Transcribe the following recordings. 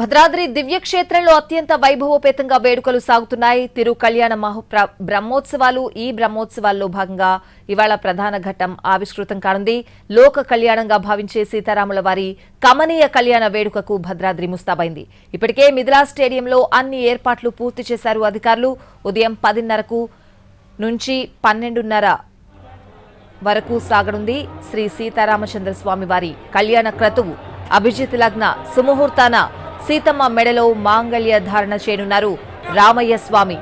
భద్రాద్రి దివ్యక్షేత్రంలో అత్యంత వైభవోపేతంగా వేడుకలు సాగుతున్నాయి. తిరు కళ్యాణ మహో బ్రహ్మోత్సవాలు ఈ బ్రహ్మోత్సవాల్లో భాగంగా ఇవాళ ప్రధాన ఘట్టం ఆవిష్కృతం కానుంది. లోక కళ్యాణంగా భావించే సీతారాముల వారి కమనీయ కళ్యాణ వేడుకకు భద్రాద్రి ముస్తాబైంది. ఇప్పటికే మిథిలా స్టేడియంలో అన్ని ఏర్పాట్లు పూర్తి చేశారు అధికారులు. ఉదయం పదిన్నరకు నుంచి పన్నెండున్నర వరకు సాగనుంది శ్రీ సీతారామచంద్ర స్వామి వారి కళ్యాణ క్రతువు. అభిజిత్ లగ్న సుముహూర్తాన సీతమ్మ మెడలో మాంగళ్య ధారణ చేయనున్నారు రామయ్య స్వామి.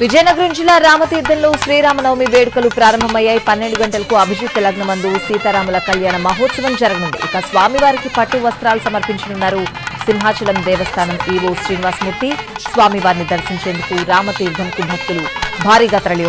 విజయనగరం జిల్లా రామతీర్థంలో శ్రీరామనవమి వేడుకలు ప్రారంభమయ్యాయి. పన్నెండు గంటలకు అభిజిత్ లగ్నమందు సీతారాముల కళ్యాణ మహోత్సవం జరగనుంది. ఇక స్వామివారికి పట్టు వస్త్రాలు సమర్పించనున్నారు. సింహాచలం దేవస్థానం ఈవో శ్రీనివాసమూర్తి స్వామివారిని దర్శించేందుకు రామతీర్థంకు భక్తులు భారీగా తరలి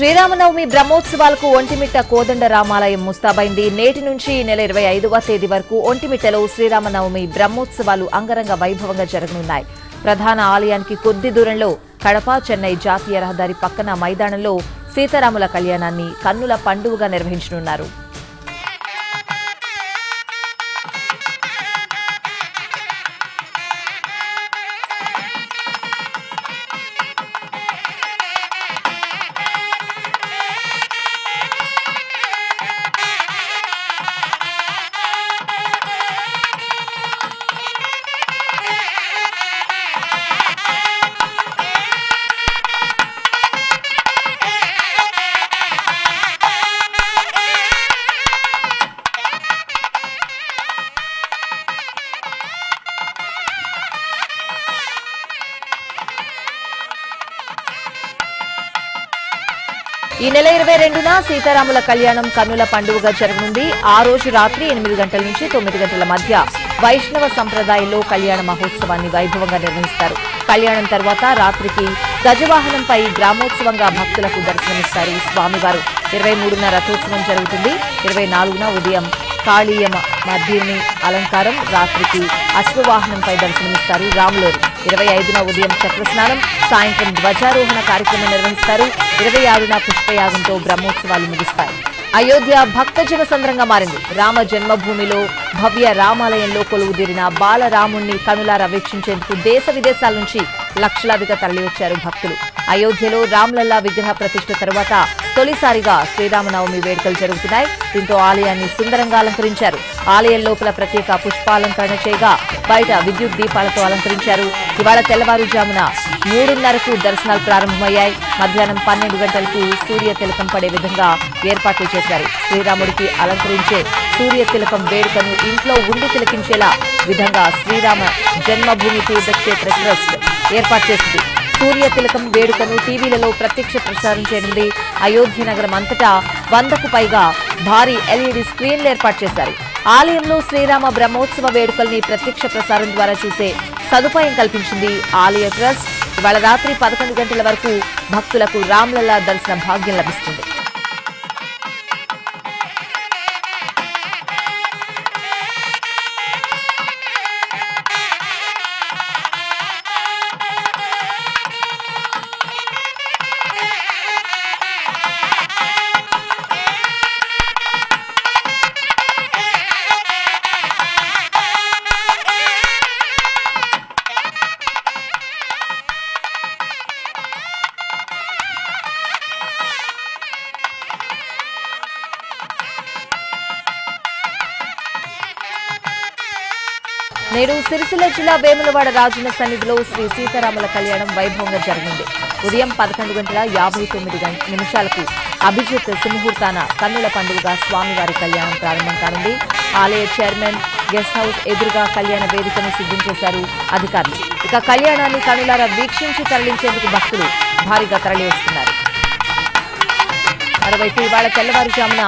శ్రీరామనవమి బ్రహ్మోత్సవాలకు ఒంటిమిట్ట కోదండ రామాలయం ముస్తాబైంది. నేటి నుంచి నెల ఇరవై ఐదవ తేదీ వరకు ఒంటిమిట్టలో శ్రీరామనవమి బ్రహ్మోత్సవాలు అంగరంగ వైభవంగా జరగనున్నాయి. ప్రధాన ఆలయానికి కొద్ది దూరంలో కడప చెన్నై జాతీయ రహదారి పక్కన మైదానంలో సీతారాముల కళ్యాణాన్ని కన్నుల పండుగగా నిర్వహించనున్నారు. ఈ నెల ఇరవై రెండున సీతారాముల కళ్యాణం కన్నుల పండుగగా జరగనుంది. ఆ రోజు రాత్రి ఎనిమిది గంటల నుంచి తొమ్మిది గంటల మధ్య వైష్ణవ సంప్రదాయంలో కళ్యాణ మహోత్సవాన్ని వైభవంగా నిర్వహిస్తారు. కళ్యాణం తర్వాత రాత్రికి గజవాహనంపై గ్రామోత్సవంగా భక్తులకు దర్శనమిస్తారు స్వామివారు. ఇరవై మూడున రథోత్సవం జరుగుతుంది. ఇరవై నాలుగున ఉదయం కాళీయ మధ్యని అలంకారం రాత్రికి అశ్వవాహనంపై దర్శనమిస్తారు రాములూరు ఇరవై ఐదున ఉదయం చక్రస్నానం సాయంత్రం ధ్వజారోహణ కార్యక్రమం నిర్వహిస్తారు. ఇరవై ఆరున పుష్పయాగంతో బ్రహ్మోత్సవాలు ముగుస్తాయి అయోధ్య భక్తజన సంద్రంగా మారింది. రామ జన్మభూమిలో భవ్య రామాలయంలో కొలువుదీరిన బాలరాముణ్ణి కనులారా వీక్షించేందుకు దేశ విదేశాల నుంచి లక్షలాదిగా తరలివచ్చారు భక్తులు. అయోధ్యలో రామ్లల్లా విగ్రహ ప్రతిష్ఠ తరువాత తొలిసారిగా శ్రీరామనవమి వేడుకలు జరుగుతున్నాయి. దీంతో ఆలయాన్ని సుందరంగా అలంకరించారు. ఆలయం లోపల ప్రత్యేక పుష్పాలంకరణ చేయగా బయట విద్యుత్ దీపాలతో అలంకరించారు. ఇవాళ తెల్లవారుజామున మూడున్నరకు దర్శనాలు ప్రారంభమయ్యాయి. మధ్యాహ్నం పన్నెండు గంటలకు సూర్య తిలకం పడే విధంగా ఏర్పాట్లు చేశారు. శ్రీరాముడికి అలంకరించే సూర్య తిలకం వేడుకను ఇంట్లో ఉండి తిలకించేలా విధంగా శ్రీరామ జన్మభూమి తీర్థక్షేత్ర ట్రస్ట్ ఏర్పాటు చేసింది. సూర్య తిలకం వేడుకను టీవీలలో ప్రత్యక్ష ప్రసారం చేయనుంది. అయోధ్య నగరం అంతటా వందకు పైగా భారీ ఎల్ఈడి స్క్రీన్లు ఏర్పాటు చేశారు. ఆలయంలో శ్రీరామ బ్రహ్మోత్సవ వేడుకల్ని ప్రత్యక్ష ప్రసారం ద్వారా చూసే సదుపాయం కల్పించింది ఆలయ ట్రస్ట్. ఇవాళ రాత్రి పదకొండు గంటల వరకు భక్తులకు రామ్లల్లా దర్శన భాగ్యం లభిస్తుంది. నేడు సిరిసిల్ల జిల్లా వేములవాడ రాజుల సన్నిధిలో శ్రీ సీతారాముల కళ్యాణం వైభవంగా జరిగింది. ఉదయం పదకొండు గంటల యాభై తొమ్మిది నిమిషాలకు అభిజిత్ సింహూర్తాన కన్నుల పండుగగా స్వామివారి కళ్యాణం ప్రారంభం కానుంది. ఆలయ చైర్మన్ గెస్ట్ హౌస్ ఎదురుగా కళ్యాణ వేదికను సిద్ధం చేశారు అధికారులు. ఇక కళ్యాణాన్ని కనులారా వీక్షించి తరలించేందుకు భక్తులు భారీగా తరలివేస్తున్నారు. మరోవైపు ఇవాళ తెల్లవారుజామున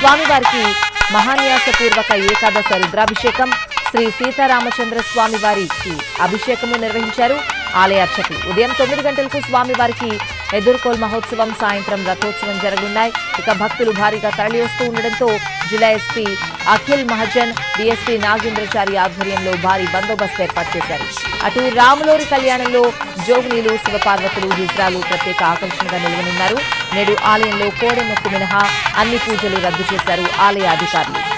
స్వామివారికి మహాన్యాసపూర్వక ఏకాదశ రుద్రాభిషేకం శ్రీ సీతారామచంద్ర స్వామి వారికి అభిషేకము నిర్వహించారు. ఆలయ అర్చకులు ఉదయం తొమ్మిది గంటలకు స్వామివారికి ఎదుర్కోల్ మహోత్సవం సాయంత్రం రథోత్సవం జరగనున్నాయి. ఇక భక్తులు భారీగా తరలి వస్తూ ఉండడంతో జిల్లా ఎస్పీ అఖిల్ మహజన్ డిఎస్పీ నాగేంద్రచారి ఆధ్వర్యంలో భారీ బందోబస్తు ఏర్పాటు చేశారు. అటు రాములోరి కళ్యాణంలో జోగునీలు శివపార్వతులు హిజ్రాలు ప్రత్యేక ఆకర్షణగా నిలవనున్నారు. నేడు ఆలయంలో కోడెమొక్కు మినహా అన్ని పూజలు రద్దు చేశారు ఆలయ అధికారులు.